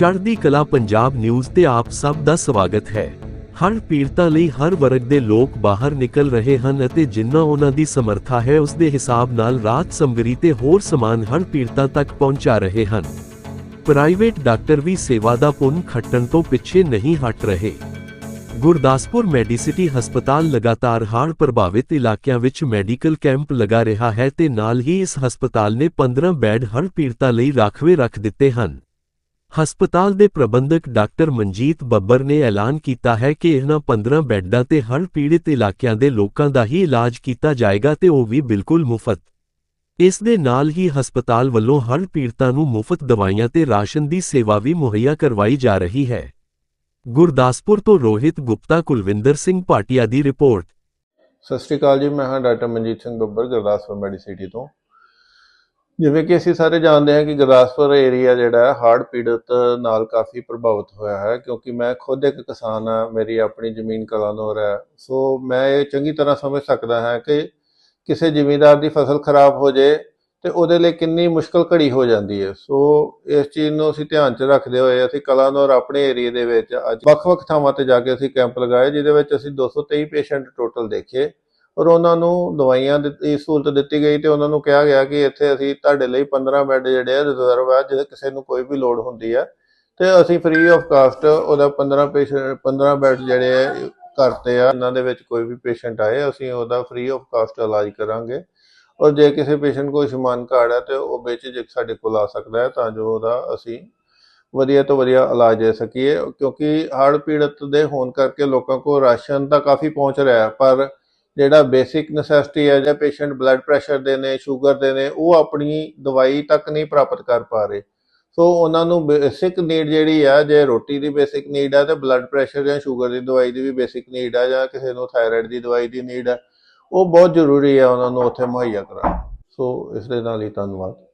ਚੜ੍ਹਦੀ ਕਲਾ ਪੰਜਾਬ ਨਿਊਜ਼ ਤੇ ਆਪ ਸਭ ਦਾ ਸਵਾਗਤ ਹੈ। ਹਰ ਪੀੜਤਾਂ ਲਈ ਹਰ ਵਰਗ ਦੇ ਲੋਕ ਬਾਹਰ ਨਿਕਲ ਰਹੇ ਹਨ ਅਤੇ ਜਿੰਨਾ ਉਹਨਾਂ ਦੀ ਸਮਰੱਥਾ ਹੈ ਉਸ ਦੇ ਹਿਸਾਬ ਨਾਲ ਰਾਤ ਸਮਗਰੀ ਤੇ ਹੋਰ ਸਮਾਨ ਹਰ ਪੀੜਤਾਂ ਤੱਕ ਪਹੁੰਚਾ ਰਹੇ ਹਨ। ਪ੍ਰਾਈਵੇਟ ਡਾਕਟਰ ਵੀ ਸੇਵਾ ਦਾ ਪੁੰਨ ਖੱਟਣ ਤੋਂ ਪਿੱਛੇ ਨਹੀਂ ਹਟ ਰਹੇ। ਗੁਰਦਾਸਪੁਰ ਮੈਡੀਸਿਟੀ ਹਸਪਤਾਲ ਲਗਾਤਾਰ ਹੜ੍ਹ ਪ੍ਰਭਾਵਿਤ ਇਲਾਕਿਆਂ ਵਿੱਚ ਮੈਡੀਕਲ ਕੈਂਪ ਲਗਾ ਰਿਹਾ ਹੈ ਤੇ ਨਾਲ ਹੀ ਇਸ ਹਸਪਤਾਲ ਨੇ 15 ਬੈੱਡ ਹੜ੍ਹ ਪੀੜਤਾਂ ਲਈ ਰਾਖਵੇਂ ਰੱਖ ਦਿੱਤੇ ਹਨ। ਹਸਪਤਾਲ ਦੇ ਪ੍ਰਬੰਧਕ ਡਾਕਟਰ ਮਨਜੀਤ ਬੱਬਰ ਨੇ ਐਲਾਨ ਕੀਤਾ ਹੈ ਕਿ ਇਹਨਾਂ 15 ਬੈੱਡਾਂ ਤੇ ਹੜ੍ਹ ਪੀੜਿਤ ਇਲਾਕਿਆਂ ਦੇ ਲੋਕਾਂ ਦਾ ਹੀ ਇਲਾਜ ਕੀਤਾ ਜਾਏਗਾ ਤੇ ਉਹ ਵੀ ਬਿਲਕੁਲ ਮੁਫਤ। ਇਸ ਦੇ ਨਾਲ ਹੀ ਹਸਪਤਾਲ ਵੱਲੋਂ ਹੜ੍ਹ ਪੀੜਤਾਂ ਨੂੰ ਮੁਫਤ ਦਵਾਈਆਂ ਤੇ ਰਾਸ਼ਨ ਦੀ ਸੇਵਾ ਵੀ ਮੁਹੱਈਆ ਕਰਵਾਈ ਜਾ ਰਹੀ ਹੈ। ਗੁਰਦਾਸਪੁਰ ਤੋਂ ਰੋਹਿਤ ਗੁਪਤਾ, ਕੁਲਵਿੰਦਰ ਸਿੰਘ ਭਾਟੀਆ ਦੀ ਰਿਪੋਰਟ। ਸਤਿ ਸ਼੍ਰੀ ਅਕਾਲ ਜੀ, ਮੈਂ ਹਾਂ ਡਾਕਟਰ ਮਨਜੀਤ ਸਿੰਘ ਬੱਬਰ, ਗੁਰਦਾਸਪੁਰ ਮੈਡੀਸਿਟੀ ਤੋਂ। ਜਿਵੇਂ ਕਿ ਅਸੀਂ ਸਾਰੇ ਜਾਣਦੇ ਹਾਂ ਕਿ ਗੁਰਦਾਸਪੁਰ ਏਰੀਆ ਜਿਹੜਾ ਹੈ ਹੜ੍ਹ ਪੀੜਤ ਨਾਲ ਕਾਫੀ ਪ੍ਰਭਾਵਿਤ ਹੋਇਆ ਹੈ, ਕਿਉਂਕਿ ਮੈਂ ਖੁਦ ਇੱਕ ਕਿਸਾਨ ਹਾਂ, ਮੇਰੀ ਆਪਣੀ ਜ਼ਮੀਨ ਕਲਾਨੌਰ ਹੈ। ਸੋ ਮੈਂ ਇਹ ਚੰਗੀ ਤਰ੍ਹਾਂ ਸਮਝ ਸਕਦਾ ਹਾਂ ਕਿ ਕਿਸੇ ਜ਼ਿਮੀਂਦਾਰ ਦੀ ਫਸਲ ਖਰਾਬ ਹੋ ਜੇ ਤੇ ਉਹਦੇ ਲਈ ਕਿੰਨੀ ਮੁਸ਼ਕਲ ਘੜੀ ਹੋ ਜਾਂਦੀ ਹੈ। ਸੋ ਇਸ ਚੀਜ਼ ਨੂੰ ਅਸੀਂ ਧਿਆਨ 'ਚ ਰੱਖਦੇ ਹੋਏ ਅਸੀਂ ਕਲਾਨੌਰ ਆਪਣੇ ਏਰੀਆ ਦੇ ਵਿੱਚ ਅੱਜ ਵੱਖ-ਵੱਖ ਥਾਵਾਂ ਤੇ ਜਾ ਕੇ ਅਸੀਂ ਕੈਂਪ ਲਗਾਏ, ਜਿਹਦੇ ਵਿੱਚ ਅਸੀਂ 223 ਪੇਸ਼ੈਂਟ ਟੋਟਲ ਦੇਖੇ। ਔਰ ਉਹਨਾਂ ਨੂੰ ਦਵਾਈਆਂ ਦਿੱਤੀ ਸਹੂਲਤ ਦਿੱਤੀ ਗਈ ਤੇ ਉਹਨਾਂ ਨੂੰ ਕਿਹਾ ਗਿਆ ਕਿ ਇੱਥੇ ਅਸੀਂ ਤੁਹਾਡੇ ਲਈ 15 ਬੈੱਡ ਜਿਹੜੇ ਆ ਰਿਜ਼ਰਵ ਆ ਜੇ ਕਿਸੇ ਨੂੰ ਕੋਈ ਵੀ ਲੋੜ ਹੁੰਦੀ ਆ। ਤੇ ਅਸੀਂ ਫ੍ਰੀ ਆਫ ਕਾਸਟ ਉਹਦਾ 15 ਪੇਸ਼ੈਂਟ 15 ਬੈੱਡ ਜਿਹੜੇ ਆ, ਕਰਤੇ ਆ। ਇਹਨਾਂ ਦੇ ਵਿੱਚ ਕੋਈ ਵੀ ਪੇਸ਼ੈਂਟ ਆਏ, ਅਸੀਂ ਉਹਦਾ ਫ੍ਰੀ ਆਫ ਕਾਸਟ ਇਲਾਜ ਕਰਾਂਗੇ। ਔਰ ਜੇ ਕਿਸੇ ਪੇਸ਼ੈਂਟ ਕੋਲ ਸ਼ਮਾਨ ਕਾਰਡ ਹੈ ਤੇ ਉਹ ਵਿੱਚ ਜੇ ਸਾਡੇ ਕੋਲ ਆ ਸਕਦਾ ਹੈ, ਤਾਂ ਜੋ ਉਹਦਾ ਅਸੀਂ ਵਧੀਆ ਤੋਂ ਵਧੀਆ ਇਲਾਜ ਦੇ ਸਕੀਏ। ਕਿਉਂਕਿ ਹੜ੍ਹ ਪੀੜਤ ਦੇ ਹੋਣ ਕਰਕੇ ਲੋਕਾਂ ਕੋਲ ਰਾਸ਼ਨ ਤਾਂ ਕਾਫੀ ਪਹੁੰਚ ਰਿਹਾ, ਪਰ ਜਿਹੜਾ ਬੇਸਿਕ ਨੈਸੈਸਿਟੀ ਹੈ, ਜਾਂ ਪੇਸ਼ੈਂਟ ਬਲੱਡ ਪ੍ਰੈਸ਼ਰ ਦੇ ਨੇ ਸ਼ੂਗਰ ਦੇ ਨੇ, ਉਹ ਆਪਣੀ ਦਵਾਈ ਤੱਕ ਨਹੀਂ ਪ੍ਰਾਪਤ ਕਰ ਪਾ ਰਹੇ। ਸੋ ਉਹਨਾਂ ਨੂੰ ਬੇਸਿਕ ਨੀਡ ਜਿਹੜੀ ਆ, ਜੇ ਰੋਟੀ ਦੀ ਬੇਸਿਕ ਨੀਡ ਆ, ਤੇ ਬਲੱਡ ਪ੍ਰੈਸ਼ਰ ਜਾਂ ਸ਼ੂਗਰ ਦੀ ਦਵਾਈ ਦੀ ਵੀ ਬੇਸਿਕ ਨੀਡ ਆ, ਜਾਂ ਕਿਸੇ ਨੂੰ ਥਾਇਰਾਇਡ ਦੀ ਦਵਾਈ ਦੀ ਨੀਡ ਆ, ਉਹ ਬਹੁਤ ਜ਼ਰੂਰੀ ਆ ਉਹਨਾਂ ਨੂੰ ਉੱਥੇ ਮੁਹੱਈਆ ਕਰਾਉਣਾ। ਸੋ ਇਸ ਦੇ ਨਾਲ ਹੀ ਧੰਨਵਾਦ।